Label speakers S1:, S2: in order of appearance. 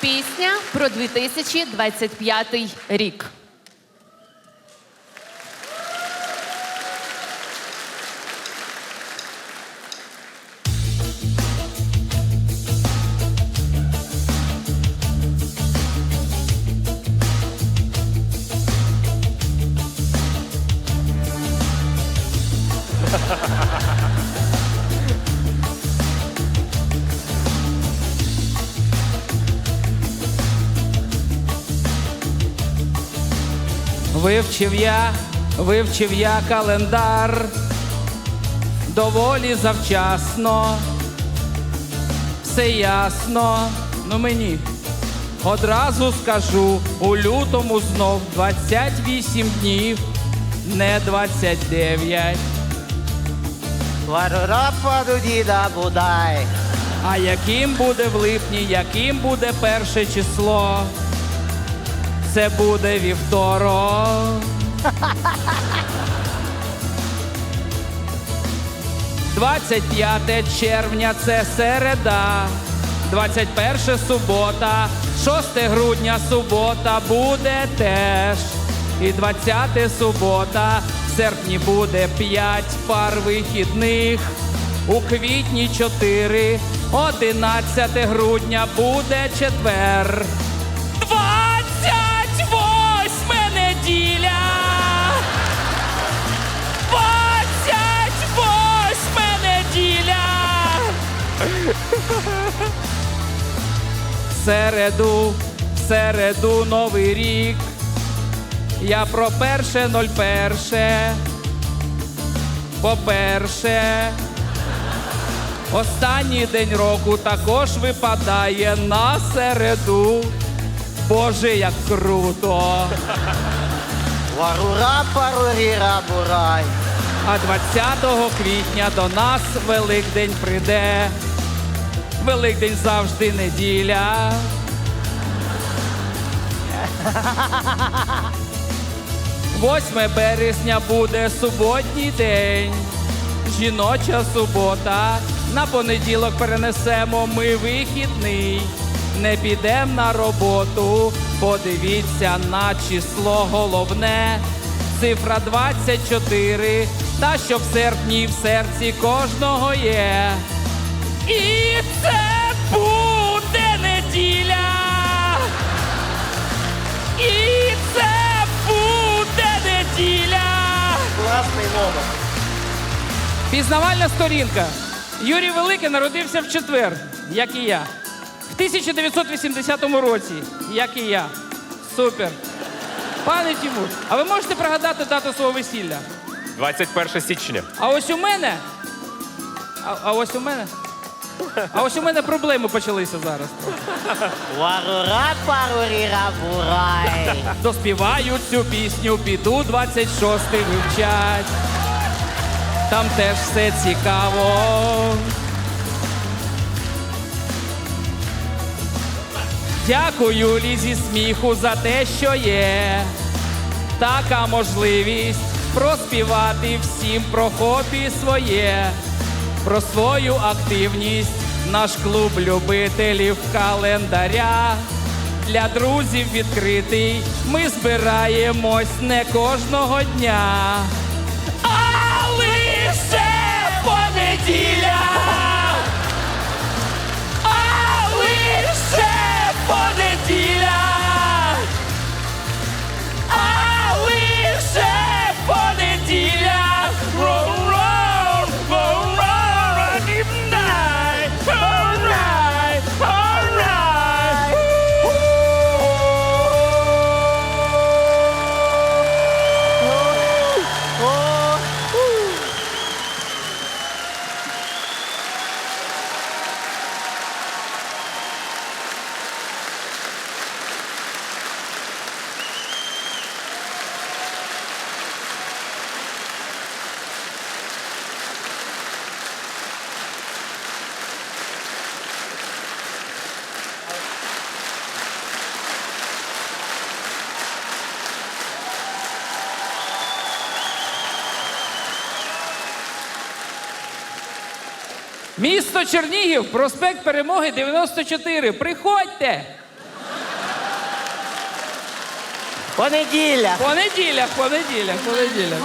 S1: Пісня про 2025 рік.
S2: Вивчив я, вивчив я календар доволі завчасно, все ясно, ну мені. Одразу скажу, у лютому знов 28 днів, не 29.
S3: Варурапа діда будай.
S2: А яким буде в липні, яким буде перше число? Це буде вівторок. 25 червня це середа, 21 субота, 6 грудня субота буде теж. І 20 субота, в серпні буде 5 пар вихідних, у квітні 4, 11 грудня буде четвер. Середу, середу новий рік. Я про перше ноль перше. По-перше, останній день року також випадає на середу. Боже, як круто!
S3: Варурапа руріра бурай.
S2: А 20 квітня до нас Великдень прийде. Великдень завжди неділя. Восьме березня буде суботній день. Жіноча субота. На понеділок перенесемо ми вихідний. Не підемо на роботу. Подивіться на число головне. Цифра 24. Та що в серпні в серці кожного є. І це буде неділя. І це буде неділя.
S3: Класний номер.
S2: Пізнавальна сторінка. Юрій Великий народився в четвер, як і я. В 1980 році, як і я. Супер. Пане Тимур, а ви можете пригадати дату свого весілля?
S4: 21 січня.
S2: А ось у мене. А, а ось у мене. А ось у мене проблеми почалися зараз.
S3: Варурапа руріра бурай.
S2: Доспіваю цю пісню, піду 26 вивчать. Там теж все цікаво. Дякую лізі сміху за те, що є. Така можливість проспівати всім про хобі своє, про свою активність, наш клуб любителів календаря. Для друзів відкритий ми збираємось не кожного дня. Місто Чернігів, проспект Перемоги 94. Приходьте!
S3: Понеділя.
S2: Понеділя, понеділя, понеділя.